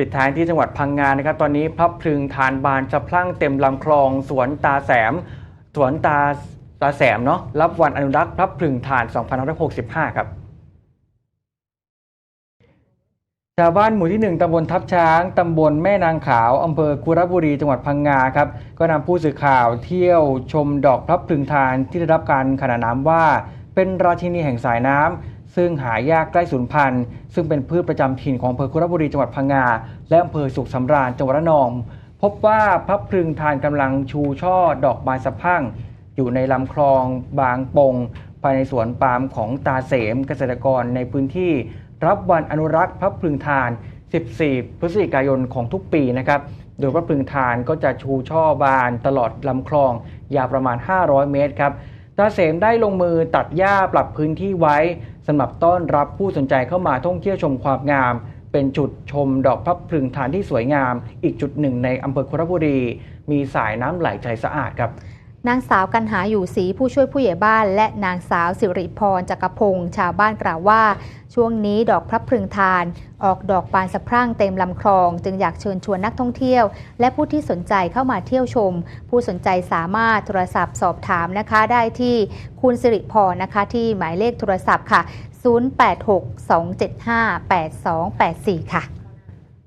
ปิดท้ายที่จังหวัดพังงานะครับ ตอนนี้พลับพลึงทานบานสะพรั่งเต็มลำคลองสวนตาแสม สวนตาตาแสมเนาะรับวันอนุรักษ์พลับพลึงทาน 2565 ครับชาวบ้านหมู่ที่ 1ตำบลทับช้าง ตำบลแม่นางขาว อำเภอคุระบุรี จังหวัดพังงาครับ ก็นำผู้สื่อข่าวเที่ยวชมดอกพลับพลึงทานที่ได้รับการขนานนามว่า เป็นราชินีแห่งสายน้ำ ซึ่งหายากใกล้สูญพันธุ์ ซึ่งเป็นพืชประจำถิ่นของอำเภอคุรบุรีจังหวัดพังงา และอำเภอสุขสำราญจังหวัดระนอง พบว่าพับพึงทานกำลังชูช่อดอกบานสะพั่ง อยู่ในลำคลองบางปงภายในสวนปาล์มของตาเสมเกษตรกรในพื้นที่ รับวันอนุรักษ์พระพลึงทาน 14 พฤศจิกายนของทุกปีนะครับโดยพระพึงทานก็จะชูช่อบานตลอดลำคลอง ยาวประมาณ 500 เมตรครับ ตาเสมได้ลงมือตัดหญ้าปรับพื้นที่ไว้ สำหรับต้อนรับผู้สนใจเข้ามาท่องเที่ยวชมความงาม เป็นจุดชมดอกพระพลึงทานที่สวยงาม อีกจุดหนึ่งในอำเภอคุรบุรี มีสายน้ำไหลใจสะอาดครับ นางสาวกันหาอยู่ศรีผู้ช่วยผู้ใหญ่บ้าน และนางสาวสิริพรจักรพงศ์ชาวบ้านกล่าวว่า ช่วงนี้ดอกพระพรึงทาน ออกดอกบานสะพรั่งเต็มลำคลอง จึงอยากเชิญชวนนักท่องเที่ยว และผู้ที่สนใจเข้ามาเที่ยวชม ผู้สนใจสามารถโทรศัพท์สอบถามนะคะ ได้ที่คุณสิริพรนะคะที่หมายเลขโทรศัพท์ค่ะ 086 275 8284 ค่ะ